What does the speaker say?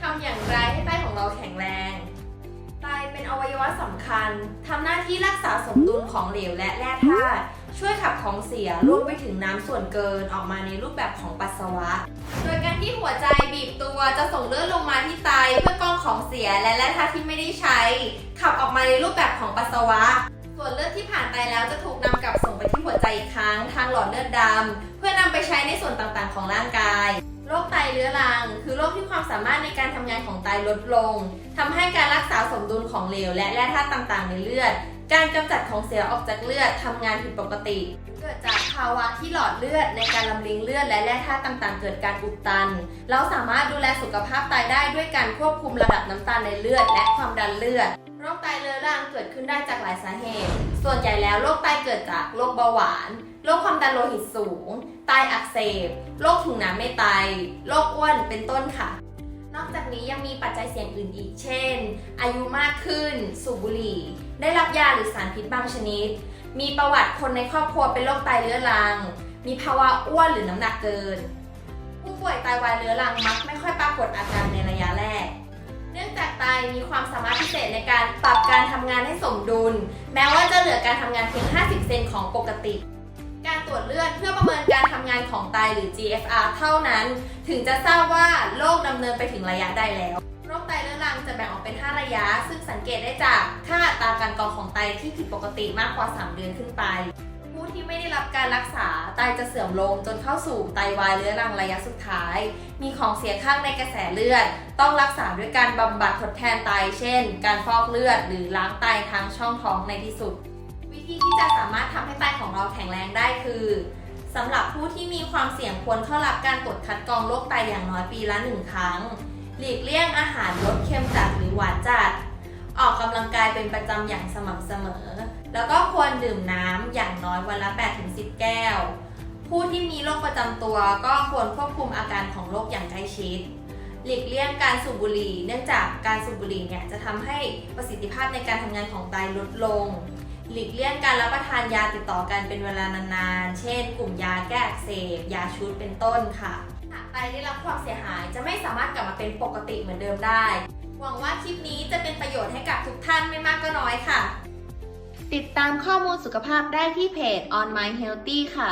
ทำอย่างไรให้ไตของเราแข็งแรง ไตเป็นอวัยวะสำคัญทำหน้าที่รักษาสมดุลของเหลวและแร่ธาตุช่วยขับของเสียรวมไปถึงน้ำส่วนเกินออกมาในรูปแบบของปัสสาวะ โดยการที่หัวใจบีบตัวจะส่งเลือดลงมาที่ไตเพื่อกรองของเสียและแร่ธาตุที่ไม่ได้ใช้ ขับออกมาในรูปแบบของปัสสาวะ ส่วนเลือดที่ผ่านไตแล้วจะถูกนำกลับส่งไปที่หัวใจอีกครั้ง ทางหลอดเลือดดำเพื่อนำไปใช้ในส่วนต่างๆ ของร่างกาย โรคไตเรื้อรัง คือโรคที่ความสามารถในการทำงานของไตลดลงทำให้การรักษาสมดุลของเหลว และแร่ธาตุต่างๆ ในเลือด การกำจัดของเสียออกจากเลือดทำงานผิดปกติ เกิดจากภาวะที่หลอดเลือดในการลำเลียงเลือดและแร่ธาตุต่างๆ เกิดการอุดตัน เราสามารถดูแลสุขภาพไตได้ด้วยการควบคุมระดับน้ำตาลในเลือด และความดันเลือดโรคไตเรื้อรังเกิดขึ้นได้จากหลายสาเหตุ ส่วนใหญ่แล้วโรคไตเกิดจากโรคเบาหวาน โรคความดันโลหิตสูง ไตอักเสบ โรคถุงน้ำไม่ไต โรคอ้วน เป็นต้นค่ะ นอกจากนี้ยังมีปัจจัยเสี่ยงอื่นอีก เช่น อายุมากขึ้น สูบบุหรี่ ได้รับยาหรือสารพิษบางชนิด มีประวัติคนในครอบครัวเป็นโรคไตเรื้อรัง มีภาวะอ้วนหรือน้ำหนักเกิน ผู้ป่วยไตวายเรื้อรังมักไม่ค่อยปรากฏอาการในระยะแรกเนื่องจากไตมีความสามารถพิเศษในการปรับการทำงานให้สมดุล แม้ว่าจะเหลือการทำงานเพียง 50 เซนของปกติ การตรวจเลือดเพื่อประเมินการทำงานของไตหรือ GFR เท่านั้น ถึงจะทราบว่าโรคดำเนินไปถึงระยะใดแล้ว โรคไตเรื้อรังจะแบ่งออกเป็น 5 ระยะ ซึ่งสังเกตได้จากค่าอัตราการกรองของไตที่ผิดปกติมากกว่า 3 เดือนขึ้นไป ผู้ที่ไม่ได้รับการรักษาไตจะเสื่อมลงจนเข้าสู่ไตวายเรื้อรังระยะสุดท้าย มีของเสียข้างในกระแสเลือด ต้องรักษาด้วยการบำบัดทดแทนไต เช่น การฟอกเลือด หรือล้างไตทางช่องท้องในที่สุด วิธีที่จะสามารถทำให้ไตของเราแข็งแรงได้คือสำหรับผู้ที่มีความเสี่ยงควรเข้ารับการตรวจคัดกรองโรคไตอย่างน้อยปีละหนึ่งครั้ง หลีกเลี่ยงอาหารรสเค็มจัดหรือหวานจัด ออกกำลังกายเป็นประจำอย่างสม่ำเสมอ แล้วก็ควรดื่มน้ำอย่างน้อยวันละ 8-10 แก้ว ผู้ที่มีโรคประจำตัวก็ควรควบคุมอาการของโรคอย่างใกล้ชิด หลีกเลี่ยงการสูบบุหรี่ เนื่องจากการสูบบุหรี่เนี่ยจะทำให้ประสิทธิภาพในการทำงานของไตลดลง หลีกเลี่ยงการรับประทานยาติดต่อกันเป็นเวลานานๆ เช่น กลุ่มยาแก้อักเสบ ยาชุดเป็นต้นค่ะหากไตได้รับความเสียหายจะไม่สามารถกลับมาเป็นปกติเหมือนเดิมได้ หวังว่าคลิปนี้จะเป็นประโยชน์ให้กับทุกท่านไม่มากก็น้อยค่ะ ติดตามข้อมูลสุขภาพได้ที่เพจ On My Healthy ค่ะ